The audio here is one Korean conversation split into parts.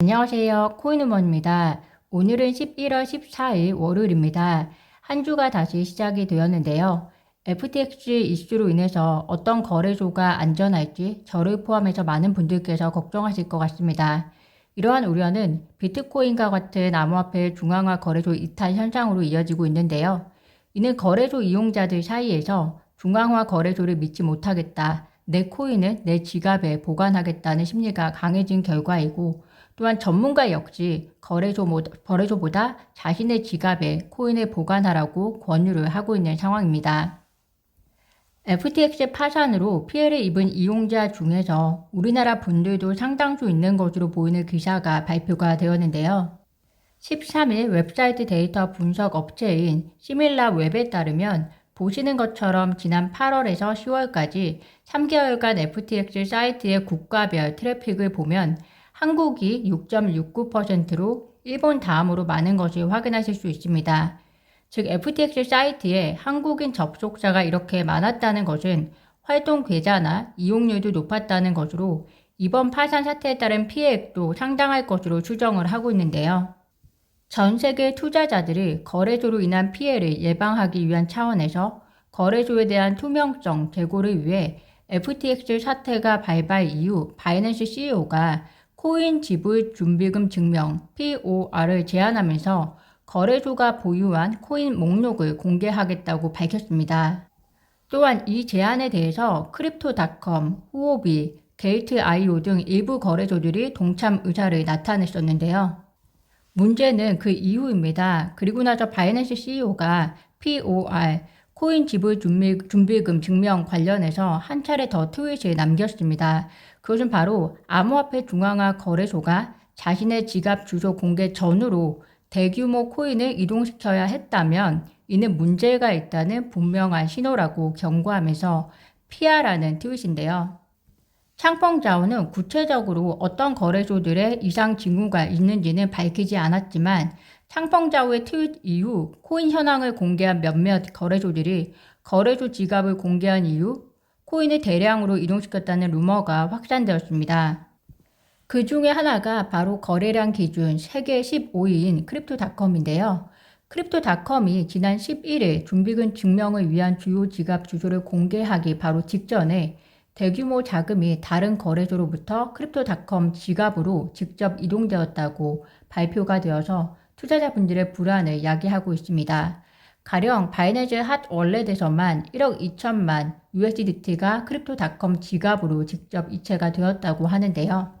안녕하세요. 코인우먼입니다. 오늘은 11월 14일 월요일입니다. 한 주가 다시 시작이 되었는데요. FTX 이슈로 인해서 어떤 거래소가 안전할지 저를 포함해서 많은 분들께서 걱정하실 것 같습니다. 이러한 우려는 비트코인과 같은 암호화폐 중앙화 거래소 이탈 현상으로 이어지고 있는데요. 이는 거래소 이용자들 사이에서 중앙화 거래소를 믿지 못하겠다. 내 코인은 내 지갑에 보관하겠다는 심리가 강해진 결과이고 또한 전문가 역시 거래소보다 자신의 지갑에 코인을 보관하라고 권유를 하고 있는 상황입니다. FTX 파산으로 피해를 입은 이용자 중에서 우리나라 분들도 상당수 있는 것으로 보이는 기사가 발표가 되었는데요. 13일 웹사이트 데이터 분석 업체인 시밀라 웹에 따르면 보시는 것처럼 지난 8월에서 10월까지 3개월간 FTX 사이트의 국가별 트래픽을 보면 한국이 6.69%로 일본 다음으로 많은 것을 확인하실 수 있습니다. 즉 FTX 사이트에 한국인 접속자가 이렇게 많았다는 것은 활동 계좌나 이용률도 높았다는 것으로 이번 파산 사태에 따른 피해액도 상당할 것으로 추정을 하고 있는데요. 전 세계 투자자들이 거래소로 인한 피해를 예방하기 위한 차원에서 거래소에 대한 투명성 제고를 위해 FTX 사태가 발발 이후 바이낸스 CEO가 코인 지불 준비금 증명 POR을 제안하면서 거래소가 보유한 코인 목록을 공개하겠다고 밝혔습니다. 또한 이 제안에 대해서 크립토닷컴, 후오비, 게이트.io 등 일부 거래소들이 동참 의사를 나타냈었는데요. 문제는 그 이후입니다. 그리고 나서 바이낸스 CEO가 POR, 코인 지불 준비, 준비금 증명 관련해서 한 차례 더 트윗을 남겼습니다. 그것은 바로 암호화폐 중앙화 거래소가 자신의 지갑 주소 공개 전후로 대규모 코인을 이동시켜야 했다면 이는 문제가 있다는 분명한 신호라고 경고하면서 피하라는 트윗인데요. 창펑자오는 구체적으로 어떤 거래소들의 이상 징후가 있는지는 밝히지 않았지만 창펑자오의 트윗 이후 코인 현황을 공개한 몇몇 거래소들이 거래소 지갑을 공개한 이후 코인을 대량으로 이동시켰다는 루머가 확산되었습니다. 그 중에 하나가 바로 거래량 기준 세계 15위인 크립토닷컴인데요. 크립토닷컴이 지난 11일 준비금 증명을 위한 주요 지갑 주소를 공개하기 바로 직전에 대규모 자금이 다른 거래소로부터 크립토닷컴 지갑으로 직접 이동되었다고 발표가 되어서 투자자분들의 불안을 야기하고 있습니다. 가령 바이낸스 핫 월렛에서만 1억 2천만 USDT가 크립토닷컴 지갑으로 직접 이체가 되었다고 하는데요.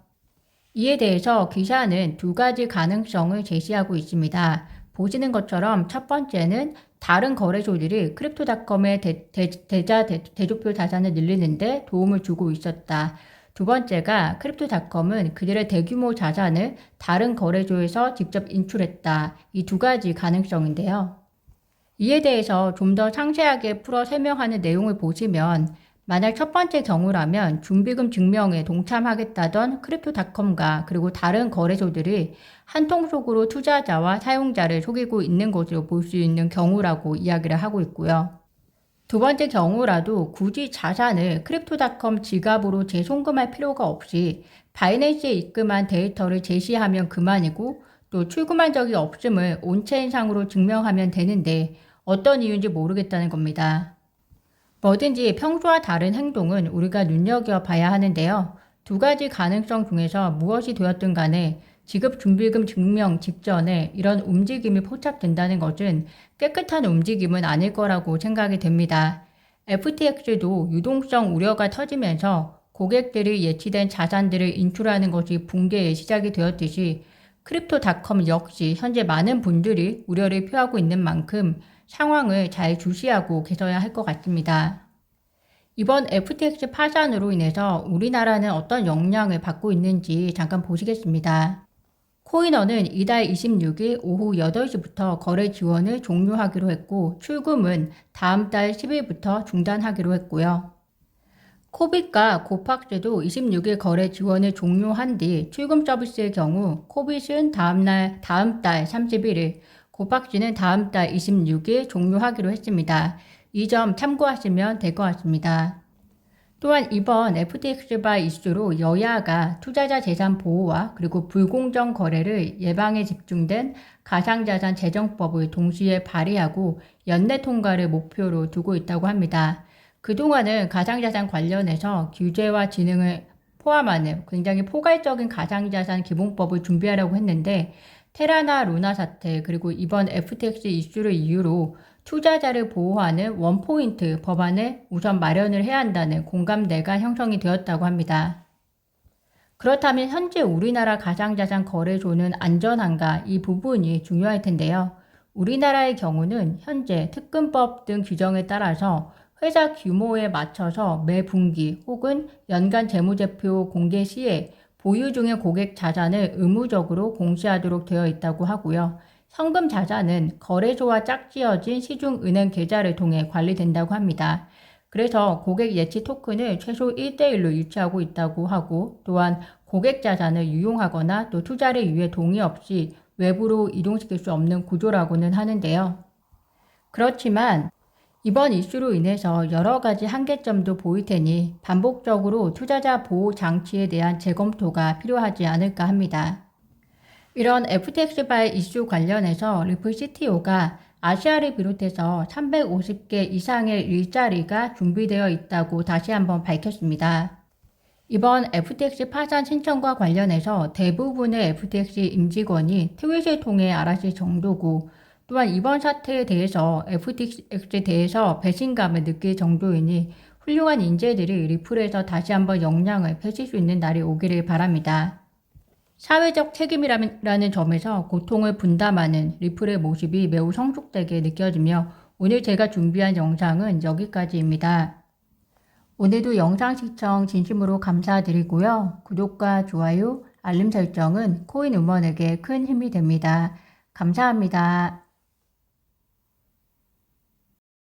이에 대해서 기사는 두 가지 가능성을 제시하고 있습니다. 보시는 것처럼 첫 번째는 다른 거래소들이 크립토닷컴의 대, 대, 자 대, 대조표 자산을 늘리는데 도움을 주고 있었다. 두 번째가 크립토닷컴은 그들의 대규모 자산을 다른 거래소에서 직접 인출했다. 이 두 가지 가능성인데요. 이에 대해서 좀 더 상세하게 풀어 설명하는 내용을 보시면 만약 첫 번째 경우라면 준비금 증명에 동참하겠다던 크립토닷컴과 그리고 다른 거래소들이 한통 속으로 투자자와 사용자를 속이고 있는 것으로 볼 수 있는 경우라고 이야기를 하고 있고요. 두 번째 경우라도 굳이 자산을 크립토닷컴 지갑으로 재송금할 필요가 없이 바이낸스에 입금한 데이터를 제시하면 그만이고 또 출금한 적이 없음을 온체인상으로 증명하면 되는데 어떤 이유인지 모르겠다는 겁니다. 뭐든지 평소와 다른 행동은 우리가 눈여겨봐야 하는데요. 두 가지 가능성 중에서 무엇이 되었든 간에 지급 준비금 증명 직전에 이런 움직임이 포착된다는 것은 깨끗한 움직임은 아닐 거라고 생각이 됩니다. FTX도 유동성 우려가 터지면서 고객들이 예치된 자산들을 인출하는 것이 붕괴의 시작이 되었듯이 크립토닷컴 역시 현재 많은 분들이 우려를 표하고 있는 만큼 상황을 잘 주시하고 계셔야 할 것 같습니다. 이번 FTX 파산으로 인해서 우리나라는 어떤 영향을 받고 있는지 잠깐 보시겠습니다. 코인원은 이달 26일 오후 8시부터 거래 지원을 종료하기로 했고 출금은 다음 달 10일부터 중단하기로 했고요. 코빗과 고팍스도 26일 거래 지원을 종료한 뒤 출금 서비스의 경우 코빗은 다음 날 다음 달 31일, 고팍스는 다음 달 26일 종료하기로 했습니다. 이 점 참고하시면 될 것 같습니다. 또한 이번 FTX바 이슈로 여야가 투자자 재산 보호와 그리고 불공정 거래를 예방에 집중된 가상자산 재정법을 동시에 발의하고 연내 통과를 목표로 두고 있다고 합니다. 그동안은 가상자산 관련해서 규제와 진흥을 포함하는 굉장히 포괄적인 가상자산 기본법을 준비하려고 했는데 테라나 루나 사태 그리고 이번 FTX 이슈를 이유로 투자자를 보호하는 원포인트 법안을 우선 마련을 해야 한다는 공감대가 형성이 되었다고 합니다. 그렇다면 현재 우리나라 가상자산 거래소는 안전한가 이 부분이 중요할 텐데요. 우리나라의 경우는 현재 특근법 등 규정에 따라서 회사 규모에 맞춰서 매 분기 혹은 연간 재무제표 공개 시에 보유 중의 고객 자산을 의무적으로 공시하도록 되어 있다고 하고요. 현금 자산은 거래소와 짝지어진 시중 은행 계좌를 통해 관리된다고 합니다. 그래서 고객 예치 토큰을 최소 1대1로 유치하고 있다고 하고 또한 고객 자산을 유용하거나 또 투자를 위해 동의 없이 외부로 이동시킬 수 없는 구조라고는 하는데요. 그렇지만 이번 이슈로 인해서 여러 가지 한계점도 보일 테니 반복적으로 투자자 보호 장치에 대한 재검토가 필요하지 않을까 합니다. 이런 FTX바의 이슈 관련해서 리플 CTO가 아시아를 비롯해서 350개 이상의 일자리가 준비되어 있다고 다시 한번 밝혔습니다. 이번 FTX 파산 신청과 관련해서 대부분의 FTX 임직원이 트윗을 통해 알았을 정도고 또한 이번 사태에 대해서 FTX에 대해서 배신감을 느낄 정도이니 훌륭한 인재들이 리플에서 다시 한번 역량을 펼칠 수 있는 날이 오기를 바랍니다. 사회적 책임이라는 점에서 고통을 분담하는 리플의 모습이 매우 성숙되게 느껴지며 오늘 제가 준비한 영상은 여기까지입니다. 오늘도 영상 시청 진심으로 감사드리고요. 구독과 좋아요, 알림 설정은 코인 우먼에게 큰 힘이 됩니다. 감사합니다.